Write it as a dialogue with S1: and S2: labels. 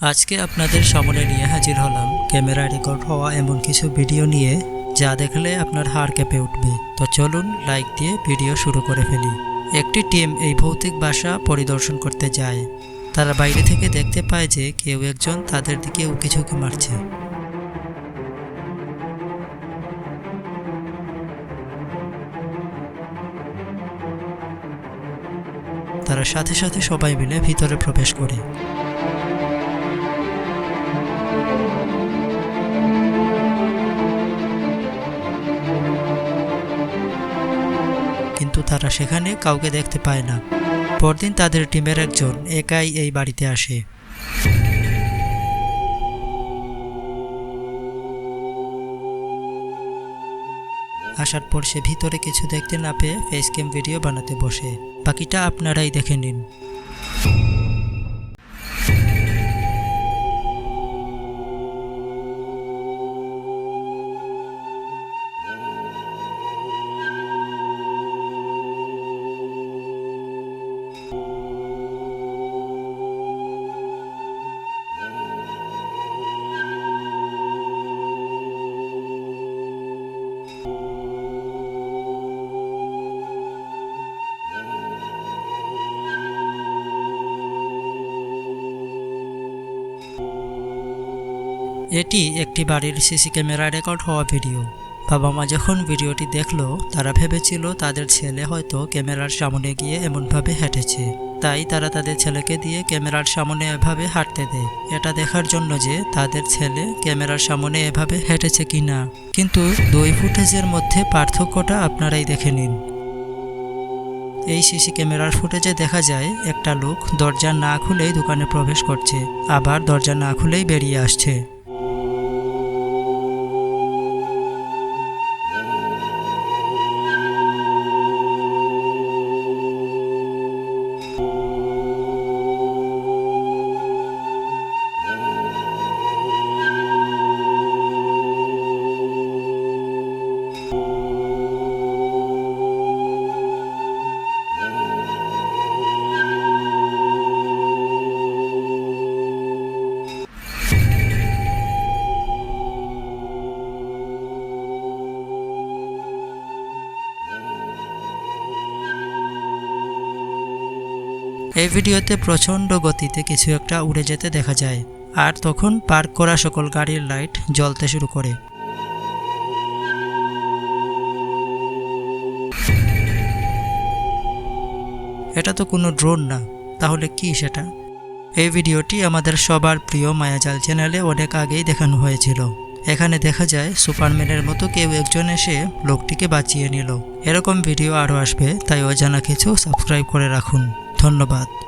S1: আজকে আপনাদের সামনে নিয়ে হাজির হলাম ক্যামেরা রেকর্ড হওয়া এমন কিছু ভিডিও নিয়ে, যা দেখলে আপনার হাড় কেঁপে উঠবে। তো চলুন লাইক দিয়ে ভিডিও শুরু করে ফেলি। একটি টিম এই ভৌতিক বাসা পরিদর্শন করতে যায়। তারা বাইরে থেকে দেখতে পায় যে কেউ একজন তাদের দিকে উকি ঝুঁকি মারছে। তারা সাথে সাথে সবাই মিলে ভিতরে প্রবেশ করে। কিন্তু তারা সেখানে কাউকে দেখতে পায় না। পরদিন তাদের টিমের একজন একাই এই বাড়িতে আসে। আসার পর সে ভিতরে কিছু দেখতে না পেয়ে ফেস ক্যাম ভিডিও বানাতে বসে। বাকিটা আপনারাই দেখে নিন। এটি একটি বাড়ির সিসি ক্যামেরা রেকর্ড হওয়া ভিডিও। বাবা মা যখন ভিডিওটি দেখল, তারা ভেবেছিল তাদের ছেলে হয়তো ক্যামেরার সামনে গিয়ে এমনভাবে হেঁটেছে। তাই তারা তাদের ছেলেকে দিয়ে ক্যামেরার সামনে এভাবে হাঁটতে দেয়। এটা দেখার জন্য যে তাদের ছেলে ক্যামেরার সামনে এভাবে হেঁটেছে কি না কিন্তু দুই ফুটেজের মধ্যে পার্থক্যটা আপনারাই দেখে নিন। এই সিসি ক্যামেরার ফুটেজে দেখা যায়, একটা লোক দরজা না খুলেই দোকানে প্রবেশ করছে, আবার দরজা না খুলেই বেরিয়ে আসছে। এই ভিডিওতে প্রচণ্ড গতিতে কিছু একটা উড়ে যেতে দেখা যায়, আর তখন পার্ক করা সকল গাড়ির লাইট জ্বলতে শুরু করে। এটা তো কোনো ড্রোন না, তাহলে কি সেটা? এই ভিডিওটি আমাদের সবার প্রিয় মায়াজাল চ্যানেলে অনেক আগেই দেখানো হয়েছিল। এখানে দেখা যায়, সুপারম্যানের মতো কেউ একজন এসে লোকটিকে বাঁচিয়ে নিল। এরকম ভিডিও আরও আসবে, তাই অজানা কিছু সাবস্ক্রাইব করে রাখুন। ধন্যবাদ।